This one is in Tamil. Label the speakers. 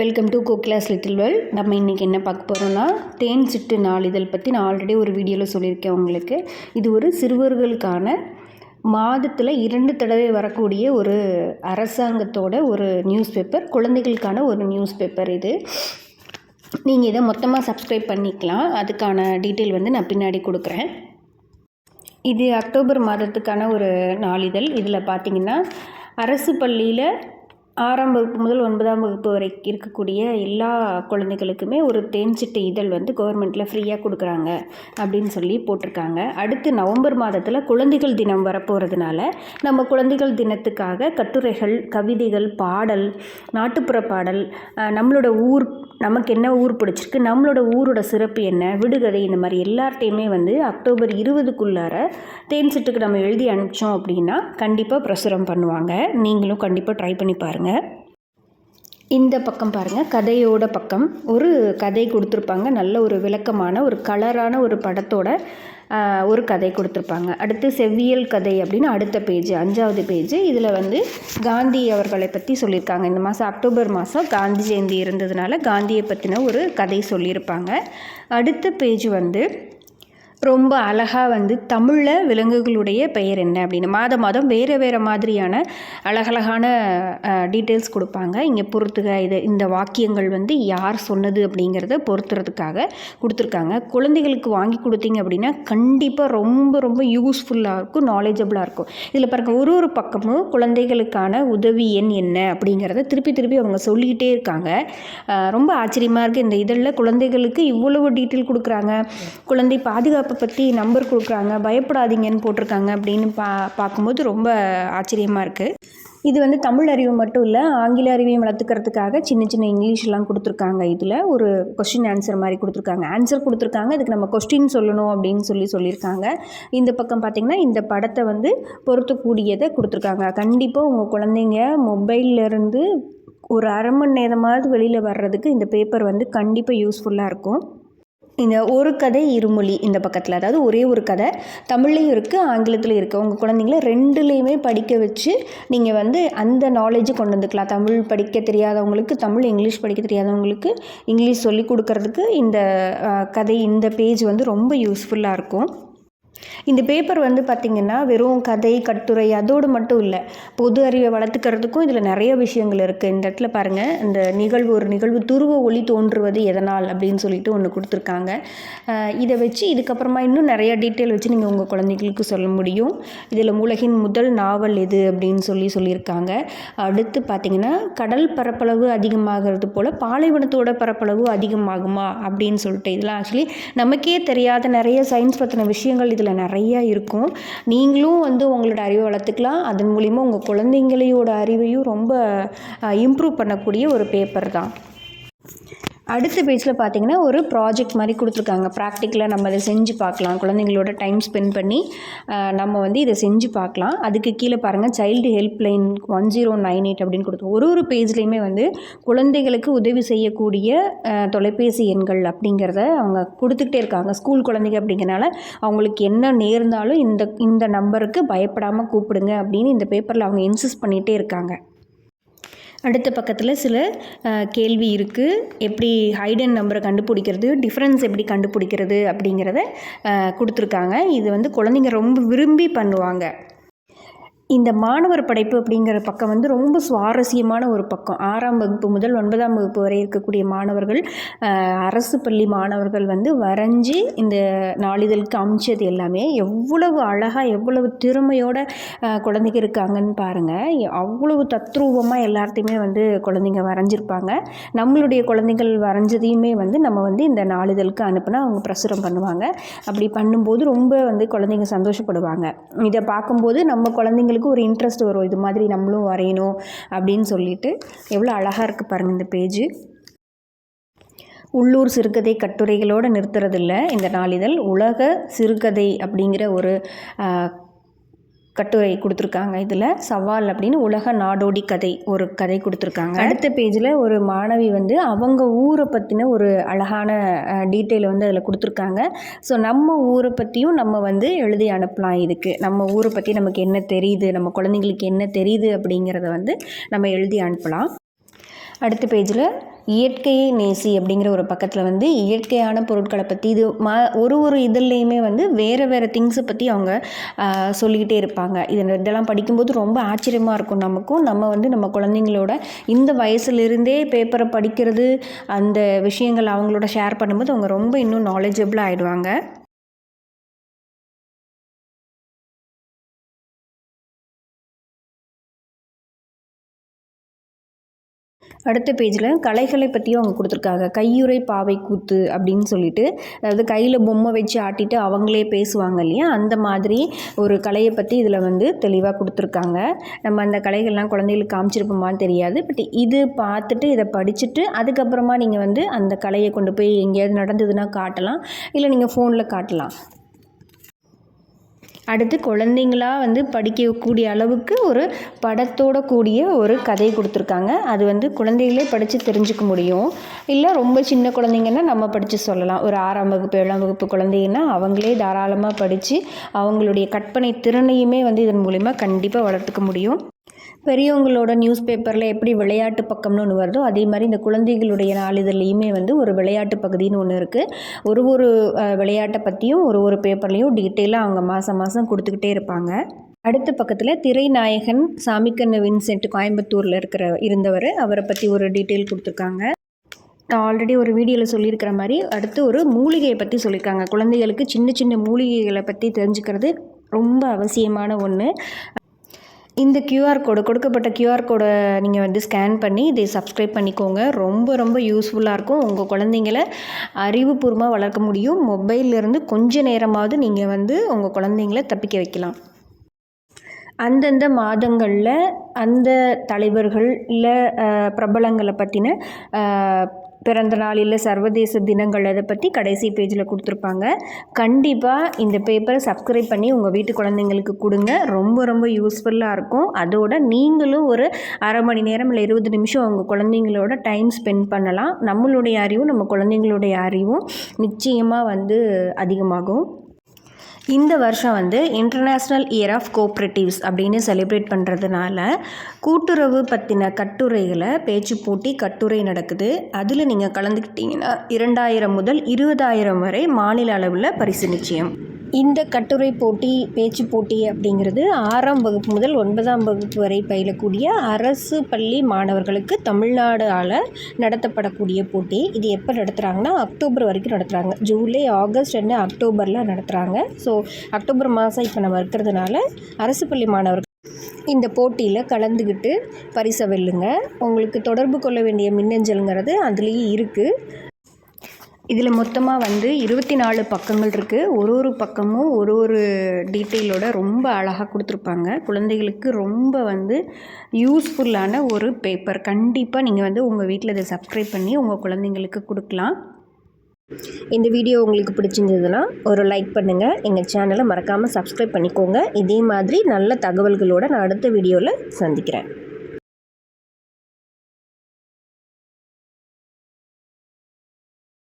Speaker 1: வெல்கம் டு கோக்லாஸ் லிட்டில் வேர்ல்ட் நம்ம இன்றைக்கி என்ன பார்க்க போகிறோம்னா தேன் சிட்டு நாளிதழ் பற்றி நான் ஆல்ரெடி ஒரு வீடியோவில் சொல்லியிருக்கேன் உங்களுக்கு. இது ஒரு சிறுவர்களுக்கான மாதத்தில் இரண்டு தடவை வரக்கூடிய ஒரு அரசாங்கத்தோட ஒரு நியூஸ் பேப்பர் குழந்தைகளுக்கான ஒரு நியூஸ் பேப்பர் இது. நீங்கள் இதை மொத்தமாக சப்ஸ்கிரைப் பண்ணிக்கலாம். அதுக்கான டீட்டெயில் வந்து நான் பின்னாடி கொடுக்குறேன். இது அக்டோபர் மாதத்துக்கான ஒரு நாளிதழ். இதில் பார்த்தீங்கன்னா அரசு பள்ளியில் ஆறாம் வகுப்பு முதல் ஒன்பதாம் வகுப்பு வரை இருக்கக்கூடிய எல்லா குழந்தைகளுக்குமே ஒரு தேன்சிட்டு இதழ் வந்து கவர்மெண்ட்டில் ஃப்ரீயாக கொடுக்குறாங்க அப்படின்னு சொல்லி போட்டிருக்காங்க. அடுத்து நவம்பர் மாதத்தில் குழந்தைகள் தினம் வரப்போகிறதுனால நம்ம குழந்தைகள் தினத்துக்காக கட்டுரைகள் கவிதைகள் பாடல் நாட்டுப்புற பாடல் நம்மளோட ஊர் நமக்கு என்ன ஊர் பிடிச்சிருக்கு நம்மளோட ஊரோட சிறப்பு என்ன விடுகதை இந்த மாதிரி எல்லார்ட்டையுமே வந்து அக்டோபர் இருபதுக்குள்ளார தேன் சிட்டுக்கு நம்ம எழுதி அனுப்பிச்சோம் அப்படின்னா கண்டிப்பாக பிரசுரம் பண்ணுவாங்க. நீங்களும் கண்டிப்பாக ட்ரை பண்ணி பாருங்கள் இந்த பக்கம் பாருங்கள் கதையோட பக்கம். ஒரு கதை கொடுத்துருப்பாங்க. நல்ல ஒரு விளக்கமான ஒரு கலரான ஒரு படத்தோட ஒரு கதை கொடுத்துருப்பாங்க. அடுத்து செவ்வியல் கதை அப்படின்னு அடுத்த பேஜ் அஞ்சாவது பேஜ் இதில் வந்து காந்தி அவர்களை பற்றி சொல்லியிருக்காங்க. இந்த மாதம் அக்டோபர் மாதம் காந்தி ஜெயந்தி இருந்ததுனால காந்தியை பற்றின ஒரு கதை சொல்லியிருப்பாங்க. அடுத்த பேஜ் வந்து ரொம்ப அழகாக வந்து தமிழில் விலங்குகளுடைய பெயர் என்ன அப்படின்னு. மாதம் மாதம் வேறு வேறு மாதிரியான அழகழகான டீட்டெயில்ஸ் கொடுப்பாங்க. இங்கே பொறுத்துக இது இந்த வாக்கியங்கள் வந்து யார் சொன்னது அப்படிங்கிறத பொறுத்துறதுக்காக கொடுத்துருக்காங்க. குழந்தைகளுக்கு வாங்கி கொடுத்தீங்க அப்படின்னா கண்டிப்பாக ரொம்ப ரொம்ப யூஸ்ஃபுல்லாக இருக்கும் நாலேஜபிளாக இருக்கும். இதில் பாருங்க ஒரு ஒரு பக்கமும் குழந்தைகளுக்கான உதவி எண் என்ன அப்படிங்கிறத திருப்பி திருப்பி அவங்க சொல்லிக்கிட்டே இருக்காங்க. ரொம்ப ஆச்சரியமாக இருக்குது இந்த இதழில் குழந்தைகளுக்கு இவ்வளவு டீட்டெயில் கொடுக்குறாங்க. குழந்தை பாதுகாப்பு பற்றி நம்பர் கொடுக்குறாங்க பயப்படாதீங்கன்னு போட்டிருக்காங்க அப்படின்னு பா பார்க்கும்போது ரொம்ப ஆச்சரியமாக இருக்குது இது வந்து தமிழ் அறிவு மட்டும் இல்லை ஆங்கில அறிவையும் வளர்த்துக்கிறதுக்காக சின்ன சின்ன இங்கிலீஷ்லாம் கொடுத்துருக்காங்க. இதில் ஒரு கொஸ்டின் ஆன்சர் மாதிரி கொடுத்துருக்காங்க. ஆன்சர் கொடுத்துருக்காங்க அதுக்கு நம்ம கொஸ்டின் சொல்லணும் அப்படின்னு சொல்லி சொல்லியிருக்காங்க. இந்த பக்கம் பார்த்திங்கன்னா இந்த படத்தை வந்து பொருத்தக்கூடியதை கொடுத்துருக்காங்க. கண்டிப்பாக உங்கள் குழந்தைங்க மொபைல்லேருந்து ஒரு அரை மணி நேரமாவது வெளியில் வர்றதுக்கு இந்த பேப்பர் வந்து கண்டிப்பாக யூஸ்ஃபுல்லாக இருக்கும். இந்த ஒரு கதை இருமொழி இந்த பக்கத்தில். அதாவது ஒரே ஒரு கதை. தமிழ்லையும் இருக்குது ஆங்கிலத்திலையும் இருக்குது உங்கள் குழந்தைங்கள ரெண்டுலேயுமே படிக்க வச்சு நீங்கள் வந்து அந்த நாலேஜை கொண்டு வந்துக்கலாம். தமிழ் படிக்க தெரியாதவங்களுக்கு தமிழ் இங்கிலீஷ் படிக்க தெரியாதவங்களுக்கு இங்கிலீஷ் சொல்லி கொடுக்கறதுக்கு இந்த கதை இந்த பேஜ் வந்து ரொம்ப யூஸ்ஃபுல்லாக இருக்கும். இந்த பேப்பர் வந்து பார்த்திங்கன்னா வெறும் கதை கட்டுரை அதோடு மட்டும் இல்லை பொது அறிவை வளர்த்துக்கிறதுக்கும் இதில் நிறைய விஷயங்கள் இருக்குது இந்த இடத்துல பாருங்கள் இந்த நிகழ்வு ஒரு நிகழ்வு துருவ ஒளி தோன்றுவது எதனால் அப்படின்னு சொல்லிட்டு ஒன்று கொடுத்துருக்காங்க. இதை வச்சு இதுக்கப்புறமா இன்னும் நிறைய டீட்டெயில் வச்சு நீங்கள் உங்கள் குழந்தைகளுக்கு சொல்ல முடியும். இதில் உலகின் முதல் நாவல் எது அப்படின்னு சொல்லி சொல்லியிருக்காங்க. அடுத்து பார்த்திங்கன்னா கடல் பரப்பளவு அதிகமாகிறது போல் பாலைவனத்தோட பரப்பளவு அதிகமாகுமா அப்படின்னு சொல்லிட்டு இதெல்லாம் ஆக்சுவலி நமக்கே தெரியாத நிறைய சயின்ஸ் பற்றின விஷயங்கள் இதில் நிறையா இருக்கும். நீங்களும் வந்து உங்களோட அறிவை வளர்த்துக்கலாம். அதன் மூலிமா உங்கள் குழந்தைங்களையோட அறிவையும் ரொம்ப இம்ப்ரூவ் பண்ணக்கூடிய ஒரு பேப்பர் தான். அடுத்த பேஜில் பார்த்தீங்கன்னா ஒரு ப்ராஜெக்ட் மாதிரி கொடுத்துருக்காங்க. ப்ராக்டிக்கலாக நம்ம அதை செஞ்சு பார்க்கலாம். குழந்தைங்களோட டைம் ஸ்பெண்ட் பண்ணி நம்ம வந்து இதை செஞ்சு பார்க்கலாம். அதுக்கு கீழே பாருங்கள் child helpline one zero nine eight அப்படின்னு கொடுத்து ஒரு ஒரு பேஜ்லேயுமே வந்து குழந்தைகளுக்கு உதவி செய்யக்கூடிய தொலைபேசி எண்கள் அப்படிங்கிறத அவங்க கொடுத்துக்கிட்டே இருக்காங்க. ஸ்கூல் குழந்தைங்க அப்படிங்கிறனால அவங்களுக்கு என்ன நேர்ந்தாலும் இந்த இந்த நம்பருக்கு பயப்படாமல் கூப்பிடுங்க அப்படின்னு இந்த பேப்பரில் அவங்க இன்சிஸ்ட் பண்ணிகிட்டே இருக்காங்க. அடுத்த பக்கத்தில் சில கேள்வி இருக்குது எப்படி ஹைடன் நம்பரை கண்டுபிடிக்கிறது டிஃப்ரென்ஸ் எப்படி கண்டுபிடிக்கிறது அப்படிங்கிறத கொடுத்துருக்காங்க. இது வந்து குழந்தைங்க ரொம்ப விரும்பி பண்ணுவாங்க. இந்த மாணவர் படைப்பு அப்படிங்கிற பக்கம் வந்து ரொம்ப சுவாரஸ்யமான ஒரு பக்கம். ஆறாம் வகுப்பு முதல் ஒன்பதாம் வகுப்பு வரை இருக்கக்கூடிய மாணவர்கள் அரசு பள்ளி மாணவர்கள் வந்து வரைஞ்சி இந்த நாளிதழுக்கு அமைச்சது எல்லாமே எவ்வளவு அழகாக எவ்வளவு திறமையோட குழந்தைங்க இருக்காங்கன்னு பாருங்கள் அவ்வளவு தத்ரூபமாக எல்லாத்தையுமே வந்து குழந்தைங்க வரைஞ்சிருப்பாங்க. நம்மளுடைய குழந்தைகள் வரைஞ்சதையுமே வந்து நம்ம வந்து இந்த நாளிதழுக்கு அனுப்புனா அவங்க பிரசுரம் பண்ணுவாங்க. அப்படி பண்ணும்போது ரொம்ப வந்து குழந்தைங்க சந்தோஷப்படுவாங்க. இதை பார்க்கும்போது நம்ம குழந்தைங்களுக்கு ஒரு இன்ட்ரெஸ்ட் வரும். இது மாதிரி நம்மளும் வரையணும் அப்படின்னு சொல்லிட்டு எவ்வளோ அழகாக இருக்குது பாருங்கள் இந்த பேஜு உள்ளூர் சிறுகதை கட்டுரைகளோடு நிறுத்துறதில்ல. இந்த நாளிதழ் உலக சிறுகதை அப்படிங்கிற ஒரு கட்டுரை கொடுத்துருக்காங்க இதில். சவால் அப்படின்னு உலக நாடோடி கதை ஒரு கதை கொடுத்துருக்காங்க. அடுத்த பேஜில் ஒரு மாணவி வந்து அவங்க ஊரை பற்றின ஒரு அழகான டீட்டெயில் வந்து அதில் கொடுத்துருக்காங்க. ஸோ நம்ம ஊரை பற்றியும் நம்ம வந்து எழுதி அனுப்பலாம் இதுக்கு. நம்ம ஊரை பற்றி நமக்கு என்ன தெரியுது? நம்ம குழந்தைங்களுக்கு என்ன தெரியுது அப்படிங்கிறத வந்து நம்ம எழுதி அனுப்பலாம். அடுத்த பேஜில் இயற்கையை நேசி அப்படிங்கிற ஒரு பக்கத்தில் வந்து இயற்கையான பொருட்களை பற்றி இது மா ஒரு ஒரு இதுலேயுமே வந்து வேறு வேறு திங்ஸை பற்றி அவங்க சொல்லிக்கிட்டே இருப்பாங்க. இது இதெல்லாம் படிக்கும்போது ரொம்ப ஆச்சரியமாக இருக்கும் நமக்கும். நம்ம வந்து நம்ம குழந்தைங்களோட இந்த வயசுலேருந்தே பேப்பரை படிக்கிறது அந்த விஷயங்கள் அவங்களோட ஷேர் பண்ணும்போது அவங்க ரொம்ப இன்னும் நாலேஜபிள் ஆகிடுவாங்க அடுத்த பேஜில் கலைகளை பற்றியும் அவங்க கொடுத்துருக்காங்க. கையுறை பாவை கூத்து அப்படின்னு சொல்லிட்டு அதாவது கையில் பொம்மை வச்சு ஆட்டிட்டு அவங்களே பேசுவாங்க இல்லையா? அந்த மாதிரி ஒரு கலையை பற்றி இதில் வந்து தெளிவாக கொடுத்துருக்காங்க. நம்ம அந்த கலைகள்லாம் குழந்தைகளுக்கு காமிச்சிருப்போமான்னு தெரியாது. பட் இது பார்த்துட்டு இதை படிச்சுட்டு அதுக்கப்புறமா நீங்கள் வந்து அந்த கலையை கொண்டு போய் எங்கேயாவது நடந்ததுன்னா காட்டலாம். இல்லை நீங்கள் ஃபோனில் காட்டலாம். அடுத்து குழந்தைங்களா வந்து படிக்கக்கூடிய அளவுக்கு ஒரு படத்தோட கூடிய ஒரு கதை கொடுத்துருக்காங்க. அது வந்து குழந்தைகளே படித்து தெரிஞ்சுக்க முடியும். இல்லை ரொம்ப சின்ன குழந்தைங்கன்னா நம்ம படித்து சொல்லலாம். ஒரு ஆறாம் வகுப்பு ஏழாம் வகுப்பு குழந்தைங்கன்னா அவங்களே தாராளமாக படித்து அவங்களுடைய கற்பனை திறனையுமே வந்து இதன் மூலிமா கண்டிப்பாக வளர்த்துக்க முடியும். பெரியவங்களோட நியூஸ் பேப்பரில் எப்படி விளையாட்டு பக்கம்னு ஒன்று வருதோ அதே மாதிரி இந்த குழந்தைகளுடைய நாளிதழ்லையுமே வந்து ஒரு விளையாட்டு பகுதின்னு ஒன்று இருக்குது ஒரு ஒரு விளையாட்டை பற்றியும் ஒரு ஒரு பேப்பர்லேயும் டீட்டெயிலாக அவங்க மாதம் மாதம் கொடுத்துக்கிட்டே இருப்பாங்க. அடுத்த பக்கத்தில் திரைநாயகன் சாமிக்கண்ணு வின்சென்ட் கோயம்புத்தூரில் இருக்கிற இருந்தவர். அவரை பற்றி ஒரு டீட்டெயில் கொடுத்துருக்காங்க. நான் ஆல்ரெடி ஒரு வீடியோவில் சொல்லியிருக்கிற மாதிரி அடுத்து ஒரு மூலிகையை பற்றி சொல்லியிருக்காங்க. குழந்தைகளுக்கு சின்ன சின்ன மூலிகைகளை பற்றி தெரிஞ்சுக்கிறது ரொம்ப அவசியமான ஒன்று இந்த கியூஆர் கோடு கொடுக்கப்பட்ட கியூஆர் கோடை நீங்கள் வந்து ஸ்கேன் பண்ணி இதை சப்ஸ்கிரைப் பண்ணிக்கோங்க. ரொம்ப ரொம்ப யூஸ்ஃபுல்லாக இருக்கும். உங்கள் குழந்தைங்கள அறிவுபூர்வமாக வளர்க்க முடியும். மொபைல்லேருந்து கொஞ்ச நேரமாவது நீங்கள் வந்து உங்கள் குழந்தைங்கள தப்பிக்க வைக்கலாம். அந்தந்த மாதங்களில் அந்த தலைவர்கள் இல்லை பிரபலங்களை பற்றின பிறந்த நாள் இல்லை சர்வதேச தினங்கள் அதை பற்றி கடைசி பேஜில் கொடுத்துருப்பாங்க. கண்டிப்பாக இந்த பேப்பரை சப்ஸ்கிரைப் பண்ணி உங்கள் வீட்டு குழந்தைங்களுக்கு கொடுங்க. ரொம்ப ரொம்ப யூஸ்ஃபுல்லாக இருக்கும். அதோட நீங்களும் ஒரு அரை மணி நேரம் இல்லை இருபது நிமிஷம் உங்கள் குழந்தைங்களோட டைம் ஸ்பெண்ட் பண்ணலாம். நம்மளுடைய அறிவும் நம்ம குழந்தைங்களுடைய அறிவும் நிச்சயமாக வந்து அதிகமாகும். இந்த வருஷம் வந்து இன்டர்நேஷ்னல் இயர் ஆஃப் கோஆப்ரேட்டிவ்ஸ் அப்படின்னு செலிப்ரேட் பண்ணுறதுனால கூட்டுறவு பற்றின கட்டுரைகளை பேச்சு போட்டி கட்டுரை நடக்குது. அதில் நீங்கள் கலந்துக்கிட்டிங்கன்னா இரண்டாயிரம் முதல் இருபதாயிரம் வரை மாநில அளவில் பரிசு நிச்சயம். இந்த கட்டுரை போட்டி பேச்சு போட்டி அப்படிங்கிறது ஆறாம் வகுப்பு முதல் ஒன்பதாம் வகுப்பு வரை பயிலக்கூடிய அரசு பள்ளி மாணவர்களுக்கு தமிழ்நாடு ஆள நடத்தப்படக்கூடிய போட்டி. இது எப்போ நடத்துகிறாங்கன்னா அக்டோபர் வரைக்கும் நடத்துகிறாங்க ஜூலை ஆகஸ்ட் அண்ட் அக்டோபரில் நடத்துகிறாங்க ஸோ அக்டோபர் மாதம் இப்போ நம்ம இருக்கிறதுனால அரசு பள்ளி மாணவர்கள் இந்த போட்டியில் கலந்துக்கிட்டு பரிசை வெல்லுங்க. உங்களுக்கு தொடர்பு கொள்ள வேண்டிய மின்னஞ்சலுங்கிறது அதுலேயே இருக்குது இதில் மொத்தமாக வந்து இருபத்தி நாலு பக்கங்கள் இருக்குது ஒரு ஒரு பக்கமும் ஒரு ஒரு டீட்டெயிலோட ரொம்ப அழகாக கொடுத்துருப்பாங்க. குழந்தைகளுக்கு ரொம்ப வந்து யூஸ்ஃபுல்லான ஒரு பேப்பர். கண்டிப்பாக நீங்கள் வந்து உங்கள் வீட்டில் இதை சப்ஸ்கிரைப் பண்ணி உங்கள் குழந்தைங்களுக்கு கொடுக்கலாம். இந்த வீடியோ உங்களுக்கு பிடிச்சிருந்ததுன்னா ஒரு லைக் பண்ணுங்கள் எங்கள் சேனலை மறக்காமல் சப்ஸ்கிரைப் பண்ணிக்கோங்க. இதே மாதிரி நல்ல தகவல்களோடு நான் அடுத்த வீடியோவில் சந்திக்கிறேன்.